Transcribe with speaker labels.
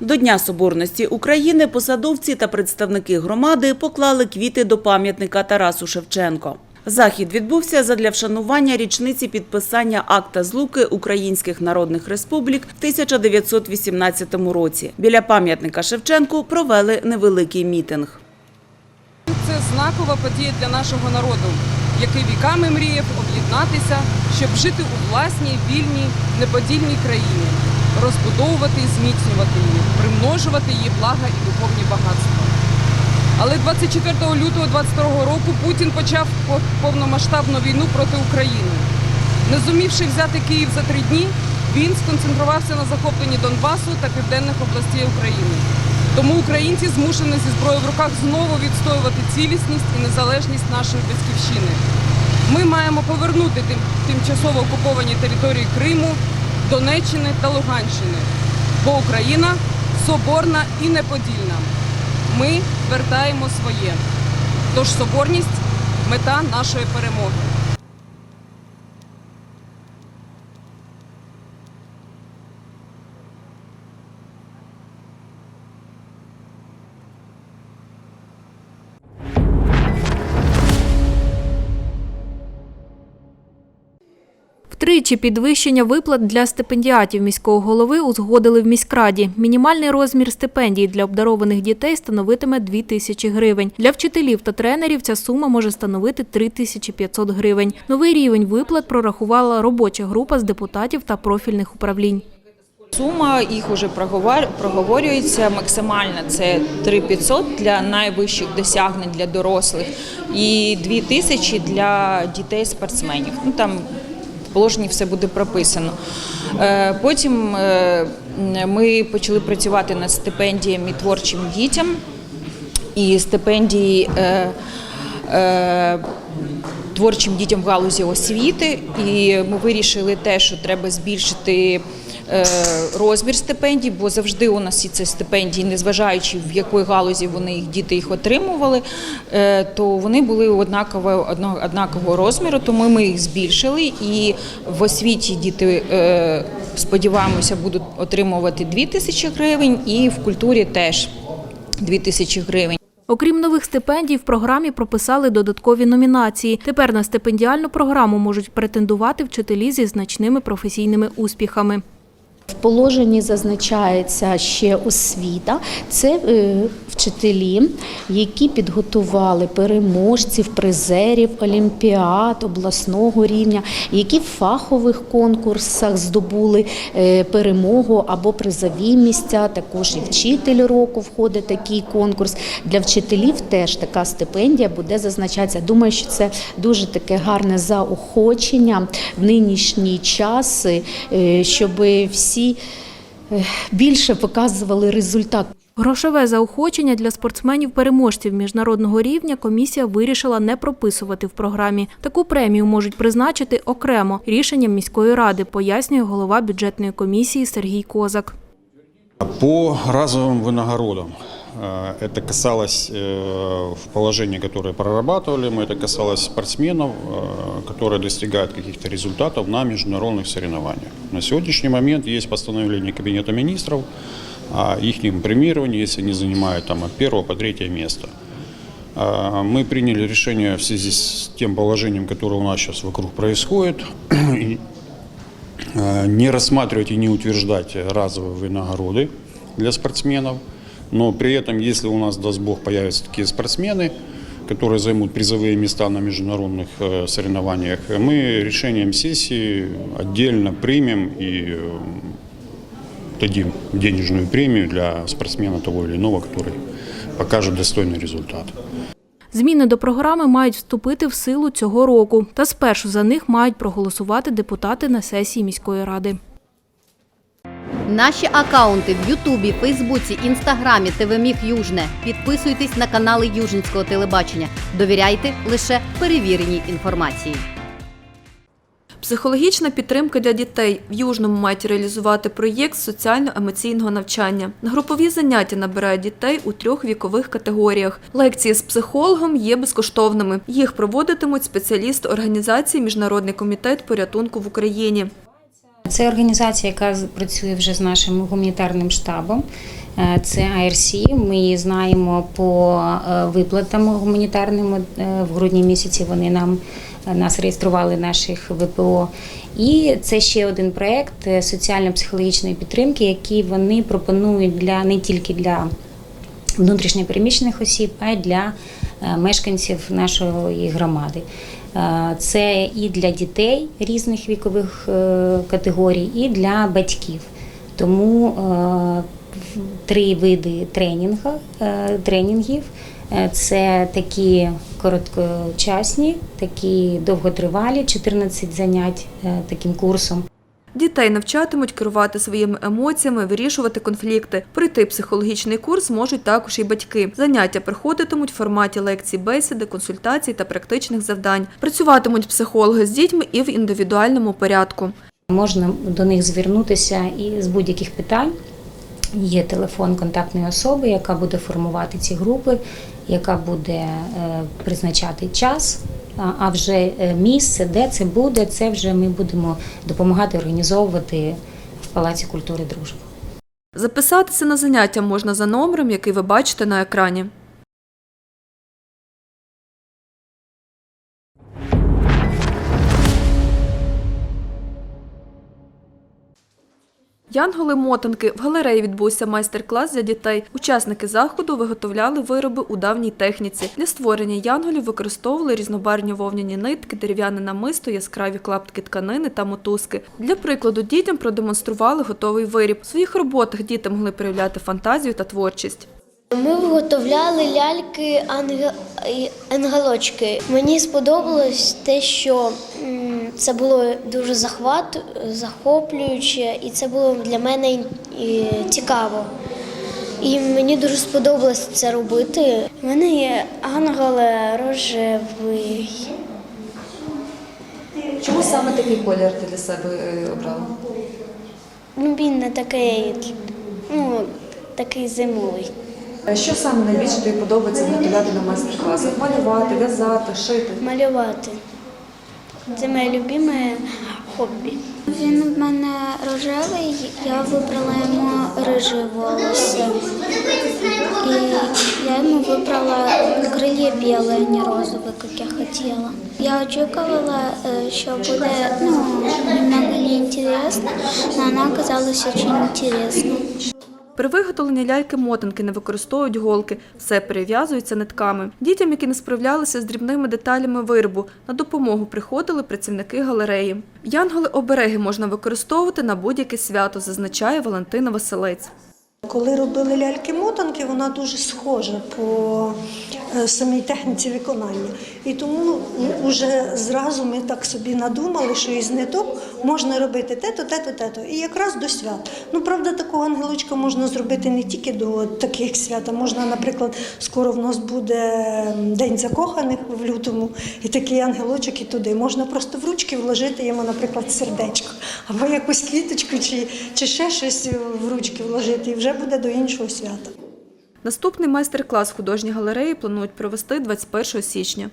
Speaker 1: До Дня Соборності України посадовці та представники громади поклали квіти до пам'ятника Тарасу Шевченко. Захід відбувся задля вшанування річниці підписання акта злуки Українських Народних Республік в 1918 році. Біля пам'ятника Шевченку провели невеликий мітинг.
Speaker 2: Це знакова подія для нашого народу, який віками мріяв об'єднатися, щоб жити у власній, вільній, неподільній країні, розбудовувати і зміцнювати її, примножувати її блага і духовні багатства. Але 24 лютого 22 року Путін почав повномасштабну війну проти України. Не зумівши взяти Київ за три дні, він сконцентрувався на захопленні Донбасу та південних областей України. Тому українці змушені зі зброєю в руках знову відстоювати цілісність і незалежність нашої батьківщини. Ми маємо повернути тим, тимчасово окуповані території Криму, Донеччини та Луганщини. Бо Україна соборна і неподільна. Ми вертаємо своє. Тож соборність мета нашої перемоги.
Speaker 3: Втричі підвищення виплат для стипендіатів міського голови узгодили в міськраді. Мінімальний розмір стипендії для обдарованих дітей становитиме 2 тисячі гривень. Для вчителів та тренерів ця сума може становити 3 тисячі 500 гривень. Новий рівень виплат прорахувала робоча група з депутатів та профільних управлінь.
Speaker 4: Сума їх уже проговорюється максимальна це 3500 для найвищих досягнень для дорослих і 2000 для дітей-спортсменів. Ну положенні все буде прописано. Е, Потім е, ми почали працювати над стипендіями творчим дітям і стипендії. е, творчим дітям в галузі освіти, і ми вирішили те, що треба збільшити розмір стипендій, бо завжди у нас і це стипендії, незважаючи в якої галузі вони їх діти їх отримували, е, то вони були однакового одного однакового розміру, тому ми їх збільшили. І в освіті діти е, сподіваємося будуть отримувати 2 тисячі гривень, і в культурі теж 2 тисячі гривень.
Speaker 3: Окрім нових стипендій, в програмі прописали додаткові номінації. Тепер на стипендіальну програму можуть претендувати вчителі зі значними професійними успіхами.
Speaker 5: В положенні зазначається ще освіта. Це е, вчителі, які підготували переможців, призерів олімпіад обласного рівня, які в фахових конкурсах здобули е, перемогу або призові місця. Також і вчитель року входить такий конкурс. Для вчителів теж така стипендія буде зазначатися. Думаю, що це дуже таке гарне заохочення в нинішній час, е, щоб всі е, більше показували результат.
Speaker 3: Грошове заохочення для спортсменів-переможців міжнародного рівня комісія вирішила не прописувати в програмі. Таку премію можуть призначити окремо рішенням міської ради, пояснює голова бюджетної комісії Сергій Козак.
Speaker 6: По разовим винагородам. Э, Это касалось э, в положении, которое прорабатывали мы, это касалось спортсменов, э, которые достигают каких-то результатов на международных соревнованиях. На сегодняшний момент есть постановление Кабинета министров о их премировании, если они занимают там, от первого по третье место. Мы приняли решение в связи с тем положением, которое у нас сейчас вокруг происходит, не рассматривать и не утверждать разовые винагороды для спортсменов. Но при этом, если у нас, даст Бог, появятся такие спортсмены, которые займут призовые места на международных э, соревнованиях, мы решением сессии отдельно примем и э, дадим денежную премию для спортсмена того или иного, который покажет достойный результат.
Speaker 3: Зміни до програми мають вступити в силу цього року, та спершу за них мають проголосувати депутати на сесії міської ради.
Speaker 7: Наші акаунти в Ютубі, Фейсбуці, Інстаграмі, ТВМІГ Южне. Підписуйтесь на канали Южницького телебачення. Довіряйте лише перевіреній інформації.
Speaker 8: Психологічна підтримка для дітей в Южному мають реалізувати проєкт соціально-емоційного навчання. Групові заняття набирають дітей у трьох вікових категоріях. Лекції з психологом є безкоштовними. Їх проводитимуть спеціалісти організації Міжнародний комітет порятунку в Україні.
Speaker 9: Це організація, яка працює вже з нашим гуманітарним штабом. Е, Це IRC. Ми її знаємо по е, виплатам гуманітарним. Е, В грудні місяці вони нам нас реєстрували наших ВПО. І це ще один проект соціально-психологічної підтримки, який вони пропонують для не тільки для внутрішньопереміщених осіб, а й для мешканців нашої громади. Е, Це і для дітей різних вікових е, категорій, і для батьків. Тому е, три види тренінгу, е, тренінгів. Е, Це такі короткочасні, такі довготривалі, 14 занять е, таким курсом.
Speaker 8: Дітей навчатимуть керувати своїми емоціями, вирішувати конфлікти. Пройти психологічний курс зможуть також і батьки. Заняття проходитимуть в форматі лекцій, бесіди, консультацій та практичних завдань. Працюватимуть психологи з дітьми і в індивідуальному порядку.
Speaker 9: Можна до них звернутися і з будь-яких питань. Є телефон контактної особи, яка буде формувати ці групи, яка буде е, призначати час. А- вже е, місце, де це буде, це вже ми будемо допомагати організовувати в Палаці культури дружби.
Speaker 8: Записатися на заняття можна за номером, який ви бачите на екрані. Янголи-мотанки в галереї відбувся майстер-клас для дітей. Учасники заходу виготовляли вироби у давній техніці. Для створення янголів використовували різнобарвні вовняні нитки, дерев'яне намисто, яскраві клаптики тканини та мотузки. Для прикладу дітям продемонстрували готовий виріб. У своїх роботах діти могли проявляти фантазію та творчість.
Speaker 10: Ми виготовляли ляльки, ангелочки. Мені сподобалось те, що це було дуже захват... захоплююче, і це було для мене цікаво. І мені дуже сподобалось це робити. У мене є ангел рожевий.
Speaker 11: Чому саме такий колір ти для себе е, обрала?
Speaker 10: Ну, він не такий, ну, такий зимовий.
Speaker 11: Що саме найбільше тобі подобається виготовляти на майстер-класах? Малювати, в'язати, шити?
Speaker 10: Малювати. Це моє любиме хобі.
Speaker 12: Він в мене рожевий, я вибрала йому рижі волоси. І я ему выбрала крылья белые, а не розовые, как я хотела. Я очікувала, е, що буде ну, немного неинтересно, но она оказалась очень интересной.
Speaker 8: При виготовленні ляльки-мотанки не використовують голки, все перев'язується нитками. Дітям, які не справлялися з дрібними деталями виробу, на допомогу приходили працівники галереї. Янголи-обереги можна використовувати на будь-яке свято, зазначає Валентина Василець.
Speaker 13: Коли робили ляльки-мотанки, вона дуже схожа по е, самій техніці виконання. І тому вже зразу ми так собі надумали, що із ниток можна робити те-то, те-то, те-то. І якраз до свят. Ну, правда, такого ангелочка можна зробити не тільки до таких свят, а можна, наприклад, скоро в нас буде День закоханих в лютому, і такий ангелочок і туди. Можна просто в ручки вложити йому, наприклад, сердечко, або якусь квіточку, чи, чи ще щось в ручки вложити, і вже буде до іншого свята.
Speaker 8: Наступний майстер-клас в художній галереї планують провести 21 січня.